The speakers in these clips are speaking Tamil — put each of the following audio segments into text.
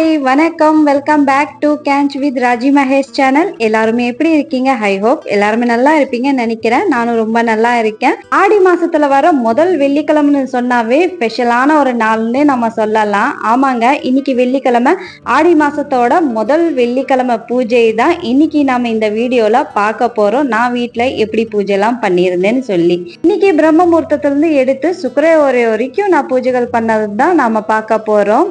ஹாய் வணக்கம். வெல்கம் பேக் டு கேன்ச் வித் ராஜி மகேஷ் சேனல் எல்லாருமே எப்படி இருக்கீங்க? ஹை ஹோப் எல்லாருமே நல்லா இருப்பீங்கன்னு நினைக்கிறேன். நானும் ரொம்ப நல்லா இருக்கேன். ஆடி மாசத்துல வர முதல் வெள்ளிக்கிழமைன்னு சொன்னாவே ஸ்பெஷலான ஒரு நாள்னு நம்ம சொல்லலாம். ஆமாங்க இன்னைக்கு வெள்ளிக்கிழமை. ஆடி மாசத்தோட முதல் வெள்ளிக்கிழமை பூஜை தான் இன்னைக்கு நாம இந்த வீடியோல பார்க்க போறோம். நான் வீட்டுல எப்படி பூஜை எல்லாம் பண்ணியிருந்தேன்னு சொல்லி. இன்னைக்கு பிரம்ம முகூர்த்தத்துல இருந்து எடுத்து சுக்கர ஒரே வரைக்கும் நான் பூஜைகள் பண்ணது தான் நாம பார்க்க போறோம்.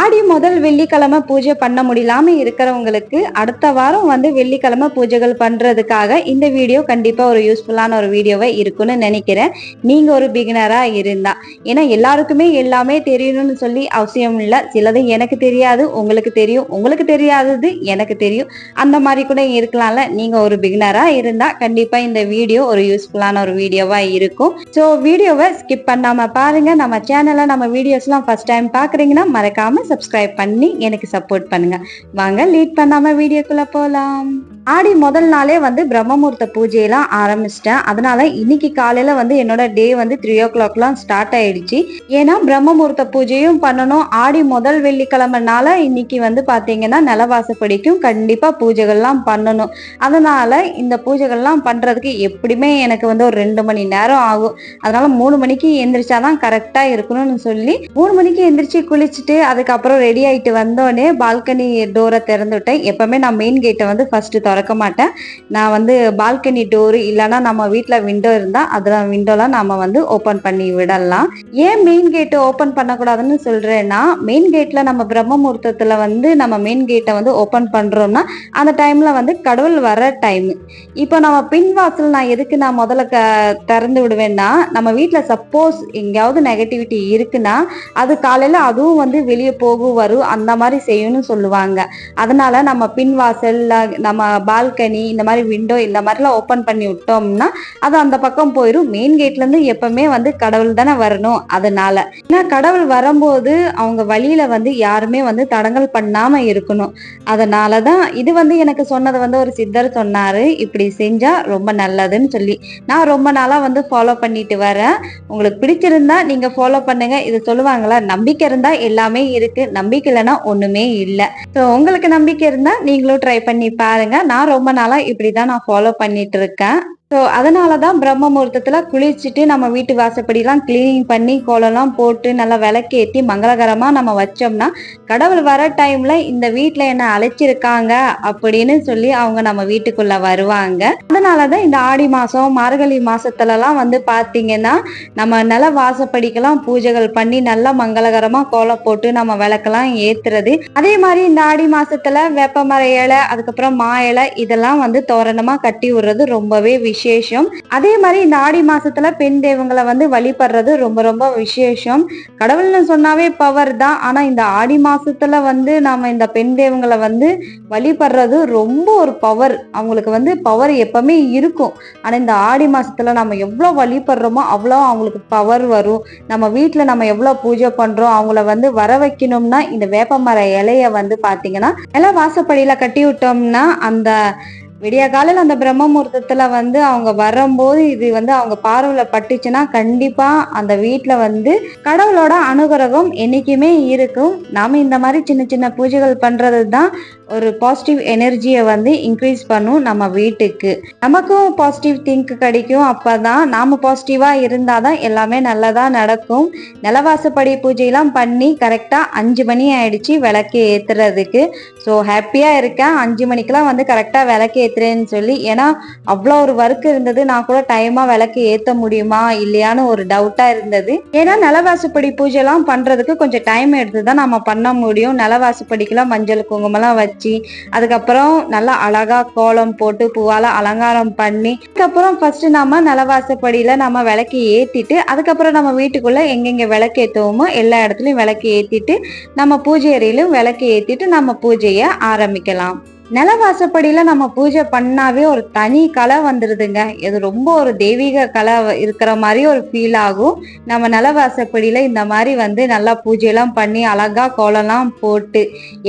ஆடி முதல் வெள்ளிக்கிழமை பூஜை பண்ண முடியலாம இருக்கிறவங்களுக்கு அடுத்த வாரம் வந்து வெள்ளிக்கிழமை பூஜைகள் பண்றதுக்காக இந்த வீடியோ கண்டிப்பா ஒரு யூஸ்ஃபுல்லான ஒரு வீடியோவை இருக்குன்னு நினைக்கிறேன். நீங்க ஒரு பிகினரா இருந்தா. ஏன்னா எல்லாருக்குமே எல்லாமே தெரியணும்னு சொல்லி அவசியம் இல்லை. சிலது எனக்கு தெரியாது உங்களுக்கு தெரியும். உங்களுக்கு தெரியாதது எனக்கு தெரியும். அந்த மாதிரி கூட இருக்கலாம்ல. நீங்க ஒரு பிகினரா இருந்தா கண்டிப்பா இந்த வீடியோ ஒரு யூஸ்ஃபுல்லான ஒரு வீடியோவா இருக்கும். ஸோ வீடியோவை ஸ்கிப் பண்ணாம பாருங்க. நம்ம சேனலில் நம்ம வீடியோஸ்லாம் ஃபர்ஸ்ட் டைம் பாக்குறீங்கன்னா மறக்காம சப்ஸ்கிரைப் பண்ணி எனக்கு சப்போர்ட் பண்ணுங்க. வாங்க லீட் பண்ணாம வீடியோக்குள்ளே போலாம். ஆடி முதல் நாளே வந்து பிரம்மமுகூர்த்த பூஜையெல்லாம் ஆரம்பிச்சிட்டேன். அதனால இன்னைக்கு காலையில வந்து என்னோட டே வந்து த்ரீ ஓ கிளாக்லாம் ஸ்டார்ட் ஆயிடுச்சு. ஏன்னா பிரம்மமுகூர்த்த பூஜையும் பண்ணணும். ஆடி முதல் வெள்ளிக்கிழமைனால இன்னைக்கு வந்து பாத்தீங்கன்னா நிலவாசப்படிக்கும் கண்டிப்பா பூஜைகள்லாம் பண்ணணும். அதனால இந்த பூஜைகள்லாம் பண்றதுக்கு எப்படியுமே எனக்கு வந்து ஒரு ரெண்டு மணி நேரம் ஆகும். அதனால மூணு மணிக்கு எந்திரிச்சாதான் கரெக்டா இருக்கணும்னு சொல்லி மூணு மணிக்கு எந்திரிச்சு குளிச்சுட்டு அதுக்கப்புறம் ரெடி ஆயிட்டு வந்தோடனே பால்கனி டோரை திறந்துவிட்டேன் எப்பவுமே நான் மெயின் கேட்டை வந்து ஃபர்ஸ்ட் திறக்க மாட்டேன் நான் வந்து பால்கனி டோர் இல்லைன்னா நம்ம வீட்டில் விண்டோ இருந்தால் அதில் விண்டோலாம் நம்ம வந்து ஓப்பன் பண்ணி விடலாம். ஏன் மெயின் கேட்டு ஓப்பன் பண்ணக்கூடாதுன்னு சொல்கிறேன்னா மெயின் கேட்டில் நம்ம பிரம்ம முகூர்த்தத்தில் வந்து நம்ம மெயின் கேட்டை வந்து ஓப்பன் பண்ணுறோம்னா அந்த டைமில் வந்து கடவுள் வர டைம் இப்போ நம்ம பின் வாசல் நான் எதுக்கு நான் முதல்ல க திறந்து விடுவேன்னா நம்ம வீட்டில் சப்போஸ் எங்கேயாவது நெகட்டிவிட்டி இருக்குன்னா அது காலையில் அதுவும் வந்து வெளியே போகும் வரும் அந்த மாதிரி செய்யணும்னு சொல்லுவாங்க. அதனால நம்ம பின்வாசல் நம்ம பால்கனி இந்த மாதிரி விண்டோ இந்த மாதிரிலாம் ஓப்பன் பண்ணி விட்டோம்னா அது அந்த பக்கம் போயிடும் மெயின் கேட்லேருந்து எப்பவுமே வந்து கடவுள் தானே வரணும் அதனால. ஏன்னா கடவுள் வரும்போது அவங்க வழியில் வந்து யாருமே வந்து தடங்கல் பண்ணாமல் இருக்கணும். அதனாலதான் இது வந்து எனக்கு சொன்னது வந்து ஒரு சித்தர் சொன்னார். இப்படி செஞ்சால் ரொம்ப நல்லதுன்னு சொல்லி. நான் ரொம்ப நாளாக வந்து ஃபாலோ பண்ணிட்டு வரேன். உங்களுக்கு பிடிச்சிருந்தா நீங்கள் ஃபாலோ பண்ணுங்கள் இது சொல்லுவாங்களா நம்பிக்கை இருந்தால் எல்லாமே இருக்குது நம்பிக்கை இல்லைன்னா ஒன்றுமே இல்லை. ஸோ உங்களுக்கு நம்பிக்கை இருந்தால் நீங்களும் ட்ரை பண்ணி பாருங்கள் நான் ரொம்ப நாளா இப்படிதான் நான் ஃபாலோ பண்ணிட்டு இருக்கேன். ஸோ அதனால தான் பிரம்ம முகூர்த்தத்தில் குளிச்சுட்டு நம்ம வீட்டு வாசப்படிலாம் க்ளீனிங் பண்ணி கோலம்லாம் போட்டு நல்லா விளக்கேற்றி மங்களகரமாக நம்ம வச்சோம்னா கடவுள் வர டைமில் இந்த வீட்டில் என்ன அழைச்சிருக்காங்க அப்படின்னு சொல்லி அவங்க நம்ம வீட்டுக்குள்ளே வருவாங்க. அதனால தான் இந்த ஆடி மாதம் மார்கழி மாதத்துலலாம் வந்து பார்த்தீங்கன்னா நம்ம நில வாசப்படிக்கெல்லாம் பூஜைகள் பண்ணி நல்லா மங்களகரமாக கோலம் போட்டு நம்ம விளக்கெல்லாம் ஏற்றுறது அதே மாதிரி இந்த ஆடி மாதத்தில் வேப்பமர இலை அதுக்கப்புறம் மா இலை இதெல்லாம் வந்து தோரணமாக கட்டி விடுறது ரொம்பவே விஷயம். விசேஷம். அதே மாதிரி இந்த ஆடி மாசத்துல பெண் தெய்வங்களை வந்து வழிபடுறது ரொம்ப ரொம்ப விசேஷம். கடவுள்னு சொன்னாவே பவர் தான். ஆனா இந்த ஆடி மாசத்துல வந்து நாம இந்த பெண் தெய்வங்களை வந்து வழிபடுறது ரொம்ப ஒரு பவர் அவங்களுக்கு வந்து பவர் எப்பவுமே இருக்கும். ஆனா இந்த ஆடி மாசத்துல நம்ம எவ்வளவு வழிபடுறோமோ அவ்வளோ அவங்களுக்கு பவர் வரும். நம்ம வீட்டுல நம்ம எவ்வளவு பூஜை பண்றோம் அவங்கள வந்து வர வைக்கணும்னா இந்த வேப்பமர இலைய வந்து பாத்தீங்கன்னா எல்லாம் வாசப்படியில கட்டி விட்டோம்னா அந்த விடிய காலையில் அந்த பிரம்மமூர்த்தத்துல வந்து அவங்க வரும்போது இது வந்து அவங்க பார்வையில பட்டுச்சுன்னா கண்டிப்பா அந்த வீட்டுல வந்து கடவுளோட அனுகிரகம் என்னைக்குமே இருக்கும். நாம இந்த மாதிரி சின்ன சின்ன பூஜைகள் பண்ணுறது தான் ஒரு பாசிட்டிவ் எனர்ஜியை வந்து இன்க்ரீஸ் பண்ணும் நம்ம வீட்டுக்கு. நமக்கும் பாசிட்டிவ் திங்க் கிடைக்கும். அப்போதான் நாம் பாசிட்டிவாக இருந்தால் தான் எல்லாமே நல்லதாக நடக்கும். நிலவாசப்படி பூஜையெல்லாம் பண்ணி கரெக்டாக அஞ்சு மணி ஆயிடுச்சு விளக்கு ஏற்றுறதுக்கு ஸோ ஹாப்பியாக இருக்கேன். அஞ்சு மணிக்கெலாம் வந்து கரெக்டாக விளக்கு ஏற்றுறேன்னு சொல்லி. ஏன்னா அவ்வளோ ஒரு ஒர்க் இருந்தது. நான் கூட டைமாக விளக்கு ஏற்ற முடியுமா இல்லையான்னு ஒரு டவுட்டாக இருந்தது. ஏன்னா நிலவாசப்படி பூஜைலாம் பண்ணுறதுக்கு கொஞ்சம் டைம் எடுத்து தான் நம்ம பண்ண முடியும். நிலவாசப்படிக்கெல்லாம் மஞ்சள் குங்குமம்லாம் வச்சு அதுக்கப்புறம் நல்லா அழகா கோலம் போட்டு பூவால அலங்காரம் பண்ணி அதுக்கப்புறம் ஃபர்ஸ்ட் நம்ம நிலவாசப்படியில நம்ம விளக்கு ஏத்திட்டு அதுக்கப்புறம் நம்ம வீட்டுக்குள்ள எங்கெங்க விளக்கு ஏத்துவோமோ எல்லா இடத்துலயும் விளக்கு ஏத்திட்டு நம்ம பூஜை அறையிலும் விளக்கு ஏத்திட்டு நம்ம பூஜையை ஆரம்பிக்கலாம். நிலவாசப்படியில நம்ம பூஜை பண்ணாவே ஒரு தனி கலை வந்துருதுங்க. இது ரொம்ப ஒரு தெய்வீக கலை இருக்கிற மாதிரி ஒரு ஃபீல் ஆகும். நம்ம நிலவாசப்படியில இந்த மாதிரி வந்து நல்லா பூஜையெல்லாம் பண்ணி அழகா கோலம்லாம் போட்டு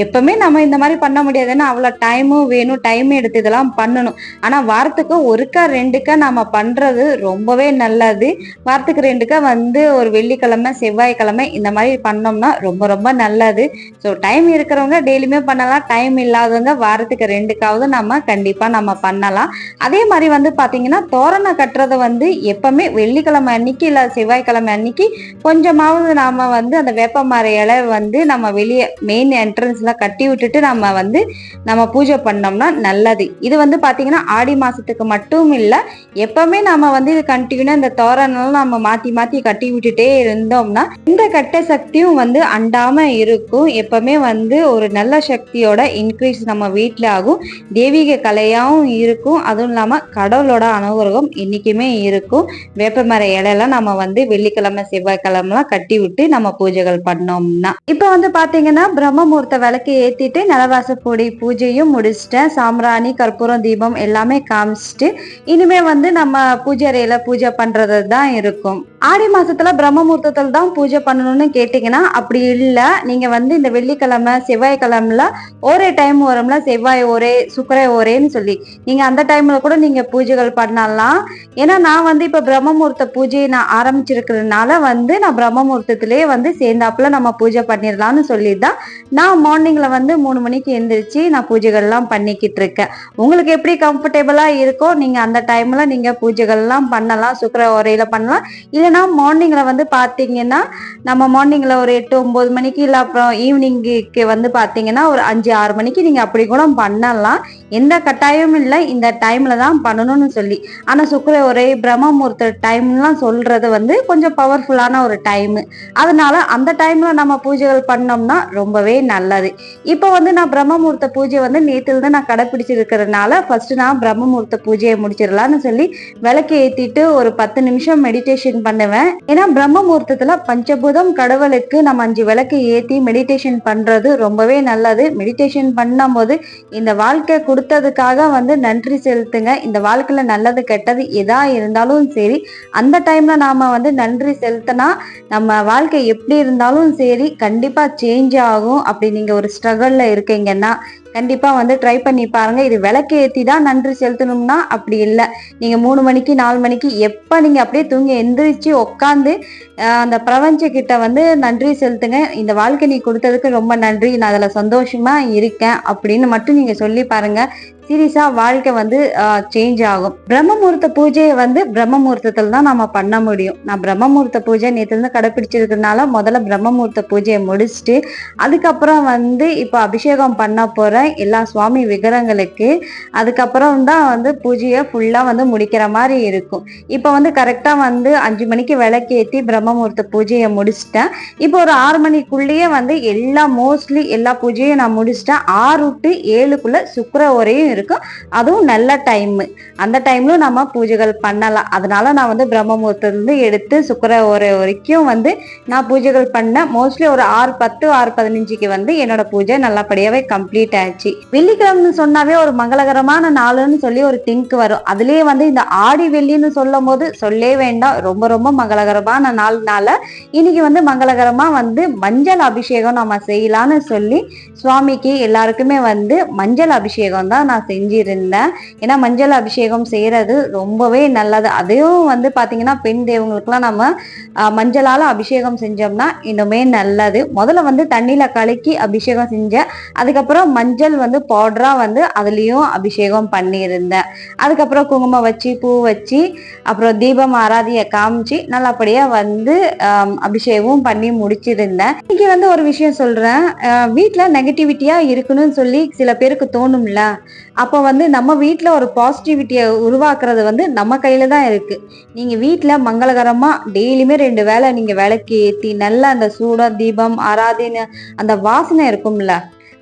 எப்பவுமே நம்ம இந்த மாதிரி பண்ண முடியாதுன்னா அவ்வளோ டைமும் வேணும் டைம் எடுத்து இதெல்லாம் பண்ணணும். ஆனா வாரத்துக்கு ஒருக்கா ரெண்டுக்கா நம்ம பண்றது ரொம்பவே நல்லது. வாரத்துக்கு ரெண்டுக்கா வந்து ஒரு வெள்ளிக்கிழமை செவ்வாய்க்கிழமை இந்த மாதிரி பண்ணோம்னா ரொம்ப ரொம்ப நல்லது. ஸோ டைம் இருக்கிறவங்க டெய்லியுமே பண்ணலாம். டைம் இல்லாதவங்க வாரத்துக்கு ரெண்டுக்காவது நம்ம கண்டிப்பா நம்ம பண்ணலாம். அதே மாதிரி வந்து பாத்தீங்கன்னா தோரணை கட்டுறது வந்து எப்பவுமே வெள்ளிக்கிழமை அன்னைக்கு இல்ல செவ்வாய்க்கிழமை அன்னைக்கு கொஞ்சமாவது நாம வந்து அந்த வேப்பமர இலை வந்து நம்ம வெளியே மெயின் என்ட்ரன்ஸ்ல கட்டி விட்டுட்டு நம்ம வந்து நம்ம பூஜை பண்ணோம்னா நல்லது. இது வந்து பாத்தீங்கன்னா ஆடி மாசத்துக்கு மட்டும் இல்ல எப்பவுமே நம்ம வந்து இது கண்டினியூ இந்த தோரணம் நம்ம மாத்தி மாத்தி கட்டி விட்டுட்டே இருந்தோம்னா இந்த கட்ட சக்தியும் வந்து அண்டாம இருக்கும். எப்பவுமே வந்து ஒரு நல்ல சக்தியோட இன்க்ரீஸ் நம்ம வீட்டில் ஆகும் தெய்வீக கலையாகவும் இருக்கும். அதுவும் இல்லாம கடவுளோட அனுகிரகம் இன்னைக்குமே இருக்கும். வேப்பமர இலையெல்லாம் நம்ம வந்து வெள்ளிக்கிழமை செவ்வாய்க்கிழமெலாம் கட்டி விட்டு நம்ம பூஜைகள் பண்ணோம்னா. இப்போ வந்து பாத்தீங்கன்னா பிரம்ம முகூர்த்த விளக்கு ஏத்திட்டு நிலவாசப்பொடி பூஜையும் முடிச்சிட்டேன். சாம்ராணி கற்பூரம் தீபம் எல்லாமே காமிச்சிட்டு இனிமே வந்து நம்ம பூஜை அறையில பூஜை பண்றது தான் இருக்கும். ஆடி மாசத்துல பிரம்மமூர்த்தத்தில் தான் பூஜை பண்ணணும்னு கேட்டீங்கன்னா அப்படி இல்லை. நீங்க வந்து இந்த வெள்ளிக்கிழமை செவ்வாய்க்கிழமைல ஒரே டைம் வரும்ல செவ்வாய் ஒரே சுக்கரை ஒரேன்னு சொல்லி. நீங்க அந்த டைம்ல கூட நீங்க பூஜைகள் பண்ணலாம். ஏன்னா நான் வந்து இப்ப பிரம்மமூர்த்த பூஜையை நான் ஆரம்பிச்சிருக்கிறதுனால வந்து நான் பிரம்மமூர்த்தத்திலேயே வந்து சேர்ந்தாப்புல நம்ம பூஜை பண்ணிடலாம்னு சொல்லி தான் நான் மார்னிங்ல வந்து மூணு மணிக்கு எந்திரிச்சு நான் பூஜைகள்லாம் பண்ணிக்கிட்டு இருக்கேன். உங்களுக்கு எப்படி கம்ஃபர்டபுளா இருக்கோ நீங்க அந்த டைம்ல நீங்க பூஜைகள்லாம் பண்ணலாம் சுக்கர உரையில பண்ணலாம். இல்லைன்னா மார்னிங்ல வந்து பாத்தீங்கன்னா நம்ம மார்னிங்ல ஒரு எட்டு ஒன்பது மணிக்கு இல்லை அப்புறம் ஈவினிங்க்கு வந்து பாத்தீங்கன்னா ஒரு அஞ்சு ஆறு மணிக்கு நீங்க அப்படி கூட பண்ணலாம். எந்த கட்டாயமும் இல்லை. இந்த டைம்ல தான் பண்ணணும்னு சொல்லி. ஆனா சுக்கர ஒரே பிரம்ம முகூர்த்த டைம்லாம் சொல்றது வந்து கொஞ்சம் பவர்ஃபுல்லான ஒரு டைம் அதனால அந்த டைம்ல நம்ம பூஜைகள் பண்ணோம்னா ரொம்பவே நல்லது. இப்போ வந்து நான் பிரம்ம முகூர்த்த பூஜை வந்து நேத்துல இருந்து நான் கடைப்பிடிச்சிருக்கிறதுனால ஃபர்ஸ்ட் நான் பிரம்ம முகூர்த்த பூஜையை முடிச்சிடலாம்னு சொல்லி விளக்கு ஏத்திட்டு ஒரு பத்து நிமிஷம் மெடிடேஷன் பண்ணுவேன். ஏன்னா பிரம்ம முகூர்த்தத்துல பஞ்சபூதம் கடவுளுக்கு நம்ம அஞ்சு விளக்கு ஏத்தி மெடிடேஷன் பண்றது ரொம்பவே நல்லது. மெடிடேஷன் பண்ணும்போது இந்த வாழ்க்கை கொடுத்ததுக்காக வந்து நன்றி செலுத்துங்க. இந்த வாழ்க்கையில நல்லது கெட்டது எதா இருந்தாலும் சரி அந்த டைம்ல நாம வந்து நன்றி செலுத்தினா நம்ம வாழ்க்கை எப்படி இருந்தாலும் சரி கண்டிப்பா சேஞ்ச் ஆகும். அப்படி நீங்க ஒரு ஸ்ட்ரகிள்ல இருக்கீங்கன்னா கண்டிப்பாக வந்து ட்ரை பண்ணி பாருங்க. இது விளக்கு ஏற்றி தான் நன்றி செலுத்தணும்னா அப்படி இல்லை. நீங்கள் மூணு மணிக்கு நாலு மணிக்கு எப்போ நீங்கள் அப்படியே தூங்கி எந்திரிச்சு உட்காந்து அந்த பிரபஞ்சக்கிட்ட வந்து நன்றி செலுத்துங்க. இந்த வாழ்க்கை நீ கொடுத்ததுக்கு ரொம்ப நன்றி. நான் அதில் சந்தோஷமாக இருக்கேன் அப்படின்னு மட்டும் நீங்கள் சொல்லி பாருங்க. சீரியஸா வாழ்க்கை வந்து சேஞ்ச் ஆகும். பிரம்ம முகூர்த்த பூஜையை வந்து பிரம்மமூர்த்தத்தில் தான் நம்ம பண்ண முடியும். நான் பிரம்ம முகூர்த்த பூஜை நேற்றுலேருந்து கடைப்பிடிச்சிருக்கிறதுனால முதல்ல பிரம்ம முகூர்த்த பூஜையை முடிச்சுட்டு அதுக்கப்புறம் வந்து இப்போ அபிஷேகம் பண்ண போகிறேன் எல்லா சுவாமி விக்கிரங்களுக்கு அதுக்கப்புறம் தான் வந்து பூஜையை ஃபுல்லாக வந்து முடிக்கிற மாதிரி இருக்கும். இப்போ வந்து கரெக்டாக வந்து அஞ்சு மணிக்கு விளக்கேற்றி பிரம்ம முகூர்த்த பூஜையை முடிச்சிட்டேன். இப்போ ஒரு ஆறு மணிக்குள்ளேயே வந்து எல்லா மோஸ்ட்லி எல்லா பூஜையும் நான் முடிச்சிட்டேன். ஆறு டு ஏழுக்குள்ளே சுக்கர ஒரையும் இருக்கும். அதுவும் நல்ல டைம் அந்த டைம்லும் நம்ம பூஜைகள் பண்ணலாம். அதனால நான் வந்து பிரம்ம முகூர்த்தத்துலேருந்து எடுத்து சுக்கர ஒரு வரைக்கும் வந்து நான் பூஜைகள் பண்ணேன். மோஸ்ட்லி ஒரு ஆறு பத்து ஆறு பதினஞ்சுக்கு வந்து என்னோட பூஜை நல்லபடியாகவே கம்ப்ளீட் ஆயிடுச்சு வெள்ளிக்கிழமை சொன்னாவே ஒரு மங்களகரமான நாளுன்னு சொல்லி ஒரு திங்க் வரும். அதுலேயே வந்து இந்த ஆடி வெள்ளின்னு சொல்லும் போது சொல்லே வேண்டாம். ரொம்ப ரொம்ப மங்களகரமான நாள்னால இன்னைக்கு வந்து மங்களகரமா வந்து மஞ்சள் அபிஷேகம் நம்ம செய்யலாம்னு சொல்லி சுவாமிக்கு எல்லாருக்குமே வந்து மஞ்சள் அபிஷேகம் தான் நான் செஞ்சிருந்தேன். ஏன்னா மஞ்சள் அபிஷேகம் செய்யறது ரொம்பவே நல்லது. அதையும் வந்து பார்த்தீங்கன்னா பெண் தெய்வங்களுக்குலாம் நம்ம மஞ்சளால அபிஷேகம் செஞ்சோம்னா இன்னுமே நல்லது. முதல்ல வந்து தண்ணியில கலக்கி அபிஷேகம் செஞ்சேன். அதுக்கப்புறம் மஞ்சள் வந்து பவுடரா வந்து அதுலயும் அபிஷேகம் பண்ணியிருந்தேன். அதுக்கப்புறம் குங்குமம் வச்சு பூ வச்சு அப்புறம் தீபம் ஆராதியை காமிச்சு நல்லபடியா வந்து அபிஷேகம் பண்ணி முடிச்சிருந்தேன். இன்னைக்கு வந்து ஒரு விஷயம் சொல்றேன். வீட்டில் நெகட்டிவிட்டியா இருக்கணும்னு சொல்லி சில பேருக்கு தோணும்ல. அப்போ வந்து நம்ம வீட்டில் ஒரு பாசிட்டிவிட்டியை உருவாக்குறது வந்து நம்ம கையில் தான் இருக்குது நீங்கள் வீட்டில் மங்களகரமாக டெய்லியுமே ரெண்டு வேலை நீங்கள் விளக்கு ஏற்றி நல்லா அந்த சூடம் தீபம் ஆராதின அந்த வாசனை இருக்கும்ல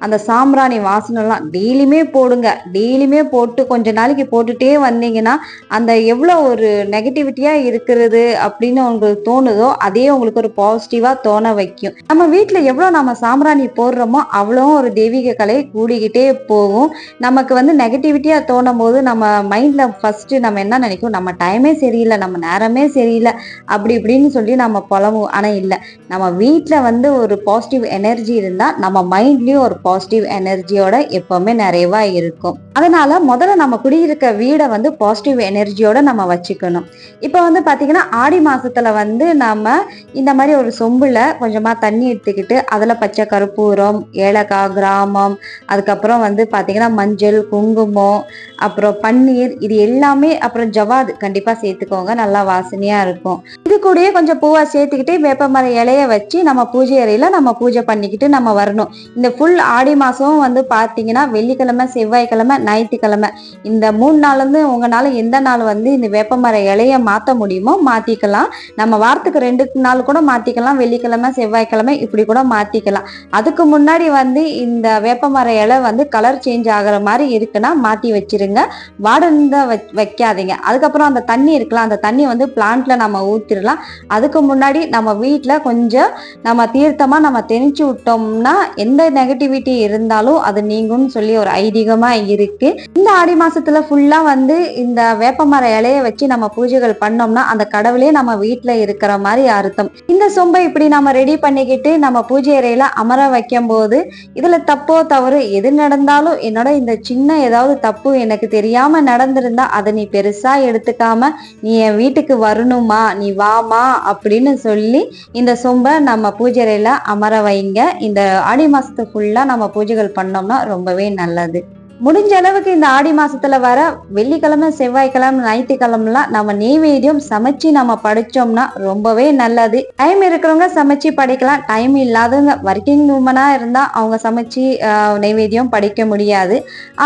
அந்த சாம்பிராணி வாசனைலாம் டெய்லியுமே போடுங்க. டெய்லியுமே போட்டு கொஞ்ச நாளைக்கு போட்டுட்டே வந்தீங்கன்னா அந்த எவ்வளோ ஒரு நெகட்டிவிட்டியாக இருக்கிறது அப்படின்னு உங்களுக்கு தோணுதோ அதே உங்களுக்கு ஒரு பாசிட்டிவாக தோண வைக்கும். நம்ம வீட்டில் எவ்வளோ நம்ம சாம்பிராணி போடுறோமோ அவ்வளோ ஒரு தெய்வீக கலை கூடிக்கிட்டே போகும். நமக்கு வந்து நெகட்டிவிட்டியாக தோணும் போது நம்ம மைண்டில் ஃபஸ்ட்டு நம்ம என்ன நினைக்கும்? நம்ம டைமே சரியில்லை நம்ம நேரமே சரியில்லை அப்படி இப்படின்னு சொல்லி நம்ம புலம்புவோம். ஆனால் இல்லை. நம்ம வீட்டில் வந்து ஒரு பாசிட்டிவ் எனர்ஜி இருந்தால் நம்ம மைண்ட்லேயும் ஒரு பாசிட்டிவ் எனர்ஜியோட எப்போவுமே நிறைவா இருக்கும். அதனால முதல்ல நம்ம குடியிருக்க வீடை வந்து பாசிட்டிவ் எனர்ஜியோட நம்ம வச்சுக்கணும். இப்போ வந்து பார்த்தீங்கன்னா ஆடி மாசத்துல வந்து நம்ம இந்த மாதிரி ஒரு சொம்புல கொஞ்சமா தண்ணி எடுத்துக்கிட்டு அதில் பச்சை கருப்பூரம் ஏலக்காய் கிராமம் அதுக்கப்புறம் வந்து பார்த்தீங்கன்னா மஞ்சள் குங்குமம் அப்புறம் பன்னீர் இது எல்லாமே அப்புறம் ஜவாது கண்டிப்பாக சேர்த்துக்கோங்க. நல்லா வாசனையாக இருக்கும். இது கூடயே கொஞ்சம் பூவா சேர்த்துக்கிட்டு வேப்பமர இலைய வச்சு நம்ம பூஜை அறையில நம்ம பூஜை பண்ணிக்கிட்டு நம்ம வரணும். இந்த ஃபுல் ஆடி மாசம் வந்து பார்த்தீங்கன்னா வெள்ளிக்கிழமை செவ்வாய்க்கிழமை ஞாயிற்றுக்கிழமை. இந்த மூணு நாள் வந்து உங்களால எந்த நாள் வந்து இந்த வேப்பமர இலைய மாற்ற முடியுமோ மாற்றிக்கலாம் நம்ம வாரத்துக்கு ரெண்டு நாள் கூட மாற்றிக்கலாம் வெள்ளிக்கிழமை செவ்வாய்க்கிழமை இப்படி கூட மாற்றிக்கலாம் அதுக்கு முன்னாடி வந்து இந்த வேப்பமர இலை வந்து கலர் சேஞ்ச் ஆகிற மாதிரி இருக்குன்னா மாற்றி வச்சிருங்க. வாடந்த வைக்காதீங்க. அதுக்கப்புறம் அந்த தண்ணி இருக்கலாம் அந்த தண்ணி வந்து பிளான்ட்ல நம்ம ஊற்றிடலாம் அதுக்கு முன்னாடி நம்ம வீட்டில் கொஞ்சம் நம்ம தீர்த்தமாக நம்ம தெளிச்சு விட்டோம்னா எந்த நெகட்டிவிட்டி இருந்தாலும் அது நீங்கும்னு சொல்லி ஒரு ஐதீகமாக இருக்கு. இந்த ஆடி மாசத்துல ஃபுல்லாக வந்து இந்த வேப்பமர இலைய வச்சு நம்ம பூஜைகள் பண்ணோம்னா அந்த கடவுளே நம்ம வீட்டில் இருக்கிற மாதிரி அர்த்தம். இந்த சொம்பை இப்படி நம்ம ரெடி பண்ணிக்கிட்டு நம்ம பூஜை அறையில அமர வைக்கும் போது இதுல தப்போ தவறு எது நடந்தாலும் என்னோட இந்த சின்ன ஏதாவது தப்பு எனக்கு தெரியாம நடந்திருந்தா அதை நீ பெருசா எடுத்துக்காம நீ என் வீட்டுக்கு வரணுமா நீ வாமா அப்படின்னு சொல்லி இந்த சொம்பை நம்ம பூஜை அறையில அமர வைங்க. இந்த ஆடி மாசத்து ஃபுல்லா நம்ம பூஜைகள் பண்ணோம்னா ரொம்பவே நல்லது. முடிஞ்ச அளவுக்கு இந்த ஆடி மாசத்துல வர வெள்ளிக்கிழமை செவ்வாய்க்கிழமை ஞாயிற்றுக்கிழமெல்லாம் நம்ம நெய்வேத்தியம் சமைச்சு நம்ம படிச்சோம்னா ரொம்பவே நல்லது. டைம் இருக்கிறவங்க சமைச்சு படிக்கலாம். டைம் இல்லாதவங்க ஒர்க்கிங் உமனா இருந்தா அவங்க சமைச்சு ஆஹ், நெய்வேத்தியம் படிக்க முடியாது.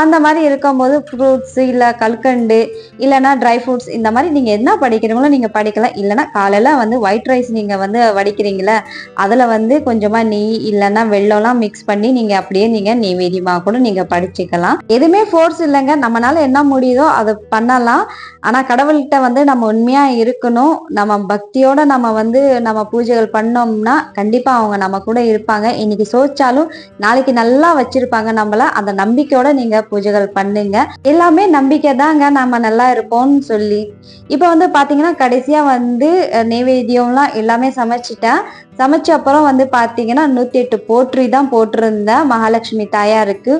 அந்த மாதிரி இருக்கும்போது ஃப்ரூட்ஸ் இல்ல கல்கண்டு இல்லைன்னா ட்ரை ஃப்ரூட்ஸ் இந்த மாதிரி நீங்க என்ன படிக்கிறீங்களோ நீங்க படிக்கலாம். இல்லைன்னா காலையில வந்து ஒயிட் ரைஸ் நீங்க வந்து வடிக்கிறீங்களா அதுல வந்து கொஞ்சமா நெய் இல்லைன்னா வெள்ளம்லாம் மிக்ஸ் பண்ணி நீங்க அப்படியே நீங்க நெய்வேதியமாக கூட நீங்க படிச்சுக்கலாம். எதுவுமே ஃபோர்ஸ் இல்லைங்க. நம்மளால என்ன முடியுதோ அதை பண்ணலாம். ஆனால் கடவுள்கிட்ட வந்து நம்ம உண்மையாக இருக்கணும். நம்ம பக்தியோட நம்ம வந்து நம்ம பூஜைகள் பண்ணோம்னா கண்டிப்பாக அவங்க நம்ம கூட இருப்பாங்க. இன்னைக்கு சோச்சாலும் நாளைக்கு நல்லா வச்சிருப்பாங்க நம்மள. அந்த நம்பிக்கையோட நீங்க பூஜைகள் பண்ணுங்க. எல்லாமே நம்பிக்கை தாங்க. நம்ம நல்லா இருப்போம்னு சொல்லி. இப்போ வந்து பார்த்தீங்கன்னா கடைசியாக வந்து நெய்வேத்தியம்லாம் எல்லாமே சமைச்சிட்டேன். சமைச்ச அப்புறம் வந்து பார்த்தீங்கன்னா நூத்தி எட்டு போற்றி தான் போட்டிருந்தேன். மகாலட்சுமி தாயாருக்கு.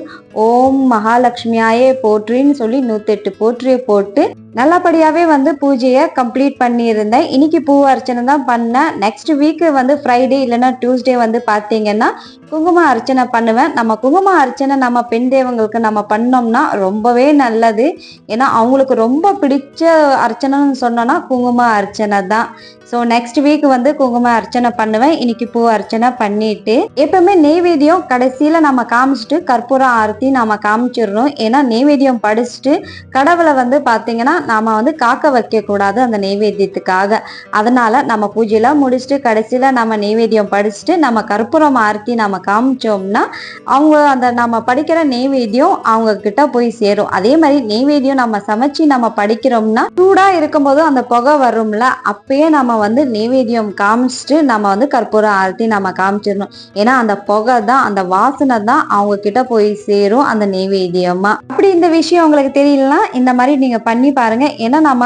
ஓம் மகாலட்சுமியாயே போற்றின்னு சொல்லி நூற்றி எட்டு போற்றியை போட்டு நல்லபடியாகவே வந்து பூஜையை கம்ப்ளீட் பண்ணியிருந்தேன். இன்னைக்கு பூ அர்ச்சனை தான் பண்ணேன். நெக்ஸ்ட் வீக் வந்து ஃப்ரைடே இல்லைன்னா டியூஸ்டே வந்து பார்த்தீங்கன்னா குங்கும அர்ச்சனை பண்ணுவேன். நம்ம குங்கும அர்ச்சனை நம்ம பெண் தேவங்களுக்கு நம்ம பண்ணோம்னா ரொம்பவே நல்லது. ஏன்னா அவங்களுக்கு ரொம்ப பிடிச்ச அர்ச்சனைன்னு சொன்னோன்னா குங்கும அர்ச்சனை தான். ஸோ நெக்ஸ்ட் வீக் வந்து குங்கும அர்ச்சனை பண்ணுவேன். இன்னைக்கு பூ அர்ச்சனை பண்ணிட்டு எப்பவுமே நெய்வேத்தியம் கடைசியில் நம்ம காமிச்சிட்டு கற்பூரம் ஆரத்தி நம்ம காமிச்சிடணும் ஏன்னா நெய்வேத்தியம் படிச்சுட்டு கடவுளை வந்து பார்த்தீங்கன்னா நாம வந்து காக்க வைக்க கூடாது அந்த நெய்வேத்தியத்துக்காக அதனால நம்ம பூஜையெல்லாம் முடிச்சுட்டு கடைசியில நம்ம நெய்வேத்தியம் படிச்சுட்டு நம்ம கற்பூரம் ஆரத்தி நம்ம காமிச்சோம்னா அவங்க அந்த நம்ம படிக்கிற நெய்வேத்தியம் அவங்க கிட்ட போய் சேரும். அதே மாதிரி நெய்வேத்தியம் நம்ம சமைச்சு நம்ம படிக்கிறோம்னா சூடா இருக்கும்போது அந்த புகை வரும்ல அப்பயே நம்ம வந்து நெய்வேத்தியம் காமிச்சிட்டு நம்ம வந்து கற்பூரம் ஆரத்தி நம்ம காமிச்சிடணும். ஏன்னா அந்த புகை தான் அந்த வாசனை தான் அவங்க கிட்ட போய் சேரும் அந்த நெய்வேத்தியமா அப்படி இந்த விஷயம் உங்களுக்கு தெரியலனா இந்த மாதிரி நீங்க பண்ணி பாருங்க. ஏன்னா நம்ம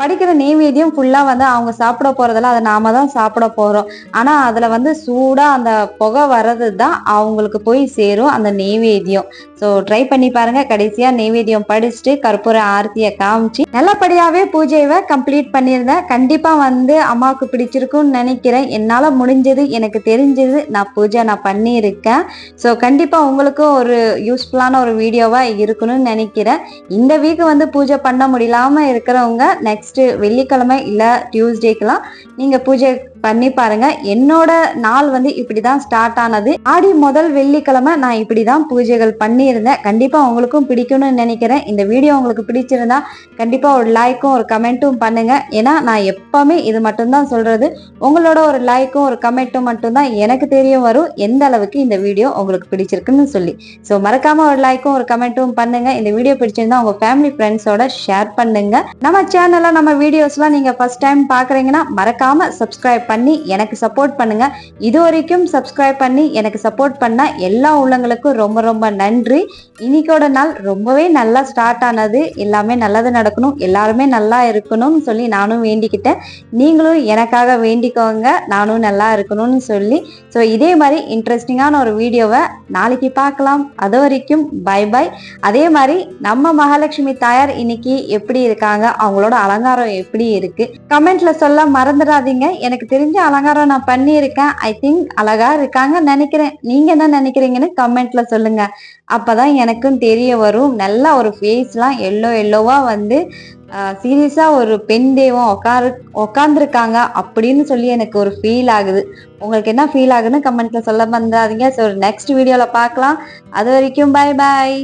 படிக்கிற நெய்வேத்தியம் ஃபுல்லா வந்து அவங்க சாப்பிட போறதில்ல அதை நாம தான் சாப்பிட போறோம். ஆனா அதுல வந்து சூடாக அந்த புகை வர்றது தான் அவங்களுக்கு போய் சேரும் அந்த நெய்வேத்தியம். ஸோ ட்ரை பண்ணி பாருங்க. கடைசியா நெய்வேத்தியம் படிச்சுட்டு கற்பூர ஆர்த்தியை காமிச்சு நல்லபடியாவே பூஜையை கம்ப்ளீட் பண்ணியிருந்தேன் கண்டிப்பாக வந்து அம்மாவுக்கு பிடிச்சிருக்கும்னு நினைக்கிறேன். என்னால் முடிஞ்சது எனக்கு தெரிஞ்சது நான் பூஜை நான் பண்ணியிருக்கேன். ஸோ கண்டிப்பாக உங்களுக்கும் ஒரு யூஸ்ஃபுல்லான ஒரு வீடியோவாக இருக்கணும்னு நினைக்கிறேன். இந்த வீக் வந்து பூஜை பண்ண முடியலாமல் இருக்கிறவங்க நெக்ஸ்ட் வெள்ளிக்கிழமை இல்ல டியூஸ்டேக்கெலாம் நீங்க பூஜை பண்ணி பாருங்க. என்னோட நாள் வந்து இப்படிதான் ஸ்டார்ட் ஆனது. ஆடி முதல் வெள்ளிக்கிழமை நான் இப்படிதான் பூஜைகள் பண்ணியிருந்தேன். கண்டிப்பா உங்களுக்கும் பிடிக்கும்னு நினைக்கிறேன். இந்த வீடியோ உங்களுக்கு பிடிச்சிருந்தா கண்டிப்பா ஒரு லைக்கும் ஒரு கமெண்ட்டும் பண்ணுங்க. ஏன்னா நான் எப்பவுமே இது மட்டும்தான் சொல்றது. உங்களோட ஒரு லைக்கும் ஒரு கமெண்ட்டும் மட்டும்தான் எனக்கு தெரிய வரும். எந்த அளவுக்கு இந்த வீடியோ உங்களுக்கு பிடிச்சிருக்குன்னு சொல்லி. ஸோ மறக்காம ஒரு லைக்கும் ஒரு கமெண்ட்டும் பண்ணுங்க. இந்த வீடியோ பிடிச்சிருந்தா உங்க ஃபேமிலி ஃப்ரெண்ட்ஸோட ஷேர் பண்ணுங்க. நம்ம சேனல்ல நம்ம வீடியோஸ்லாம் நீங்க ஃபர்ஸ்ட் டைம் பாக்குறீங்கன்னா மறக்காம சப்ஸ்கிரைப் பண்ணி எனக்கு சப்போர்ட் பண்ணுங்க. இது வரைக்கும் சப்ஸ்கிரைப் பண்ணி எனக்கு சப்போர்ட் பண்ண எல்லா உள்ளங்களுக்கும் ரொம்ப ரொம்ப நன்றி. இன்னைக்கோட நாள் ரொம்பவே நல்லா ஸ்டார்ட் ஆனது. எல்லாமே நல்லது நடக்கணும். எல்லாருமே நல்லா இருக்கணும்னு சொல்லி நானும் வேண்டிக்கிட்டேன். நீங்களும் எனக்காக வேண்டிக்கோங்க. நானும் நல்லா இருக்கணும்னு சொல்லி. ஸோ இதே மாதிரி இன்ட்ரெஸ்டிங்கான ஒரு வீடியோவை நாளைக்கு பார்க்கலாம். அது வரைக்கும் பை பை அதே மாதிரி நம்ம மகாலட்சுமி தாயார் இன்னைக்கு எப்படி இருக்காங்க? அவங்களோட அலங்காரம் எப்படி இருக்கு? கமெண்ட்ல சொல்ல மறந்துடாதீங்க. எனக்கு தெரிஞ்ச அலங்காரம் நான் பண்ணியிருக்கேன். ஐ திங்க் அழகா இருக்காங்கன்னு நினைக்கிறேன். நீங்க என்ன நினைக்கிறீங்கன்னு கமெண்ட்ல சொல்லுங்க. அப்பதான் எனக்கும் தெரிய வரும். நல்லா ஒரு ஃபேஸ்லாம் எல்லோ எல்லோவா வந்து சீரியஸா ஒரு பெண் தெய்வம் உட்காரு உட்காந்துருக்காங்க அப்படின்னு சொல்லி எனக்கு ஒரு ஃபீல் ஆகுது. உங்களுக்கு என்ன ஃபீல் ஆகுதுன்னு கமெண்ட்ல சொல்ல மறந்துடாதீங்க. ஸோ நெக்ஸ்ட் வீடியோல பார்க்கலாம். அது வரைக்கும் பை பாய்